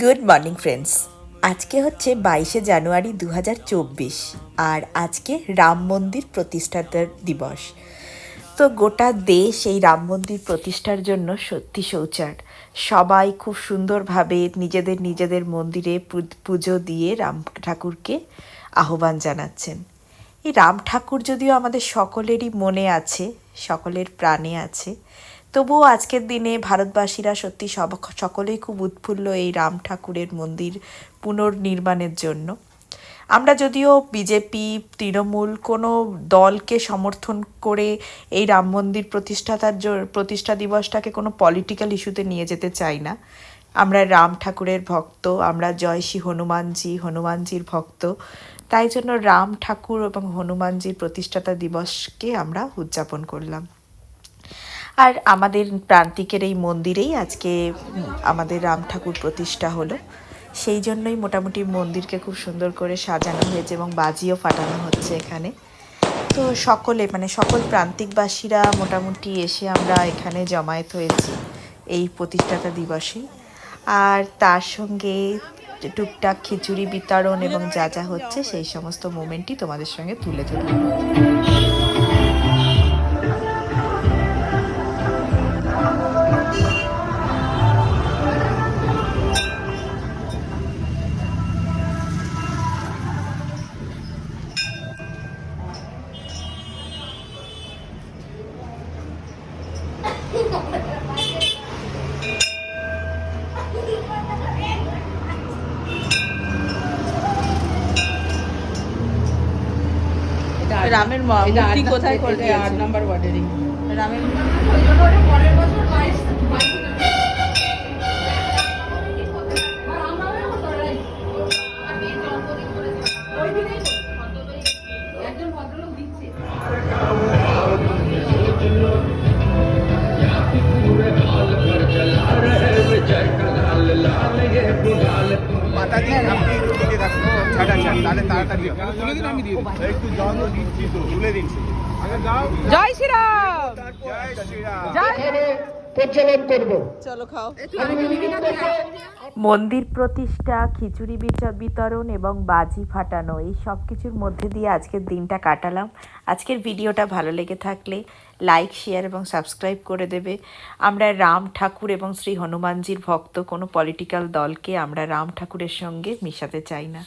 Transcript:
Good morning friends আজকে হচ্ছে বাইশে জানুয়ারি দু হাজার চব্বিশ আর আজকে রাম মন্দির প্রতিষ্ঠাতার দিবস। তো গোটা দেশ এই রাম মন্দির প্রতিষ্ঠার জন্য সত্যি শৌচার সবাই খুব সুন্দরভাবে নিজেদের নিজেদের মন্দিরে পুজো দিয়ে রাম ঠাকুরকে আহ্বান জানাচ্ছেন। এই রাম ঠাকুর যদিও আমাদের সকলেরই মনে আছে, সকলের প্রাণে আছে তবুও আজকের দিনে ভারতবাসীরা সত্যি সব, সকলেই খুব উৎফুল্ল এই রাম ঠাকুরের মন্দির পুনর্নির্মাণের জন্য। আমরা যদিও বিজেপি, তৃণমূল কোনো দলকে সমর্থন করে এই রাম মন্দির প্রতিষ্ঠাতার প্রতিষ্ঠা দিবসটাকে কোনো পলিটিক্যাল ইস্যুতে নিয়ে যেতে চাই না। আমরা রাম ঠাকুরের ভক্ত, আমরা জয় শ্রী হনুমানজি, হনুমানজির ভক্ত। তাই জন্য রাম ঠাকুর এবং হনুমানজির প্রতিষ্ঠাতা দিবসকে আমরা উদযাপন করলাম। আর আমাদের প্রান্তিকের এই মন্দিরেই আজকে আমাদের রাম ঠাকুর প্রতিষ্ঠা হলো। সেই জন্যই মোটামুটি মন্দিরকে খুব সুন্দর করে সাজানো হয়েছে এবং বাজিও ফাটানো হচ্ছে এখানে। তো সকলে মানে সকল প্রান্তিকবাসীরা মোটামুটি এসে আমরা এখানে জমায়েত হয়েছি এই প্রতিষ্ঠাতা দিবসে। আর তার সঙ্গে টুকটাক খিচুড়ি বিতরণ এবং যা যা হচ্ছে সেই সমস্ত মোমেন্টই তোমাদের সঙ্গে তুলে ধরলাম রামের মূর্তি কোথায় করতে আট নাম্বার ওয়ার্ডেরই। রামের দিয়ে আপনি জয় শ্রীরাম! চলো খাও। মন্দির প্রতিষ্ঠা খিচুড়ি বিচা- বিতরণ এবং বাজি ফাটানো এই সব কিছুর মধ্যে দিয়ে আজকের দিনটা কাটালাম। আজকের ভিডিওটা ভালো লেগে থাকলে লাইক শেয়ার এবং সাবস্ক্রাইব করে দেবে। আমরা রাম ঠাকুর এবং শ্রী হনুমানজির ভক্ত কোনো পলিটিক্যাল দলকে আমরা রাম ঠাকুরের সঙ্গে মিশাতে চাই না।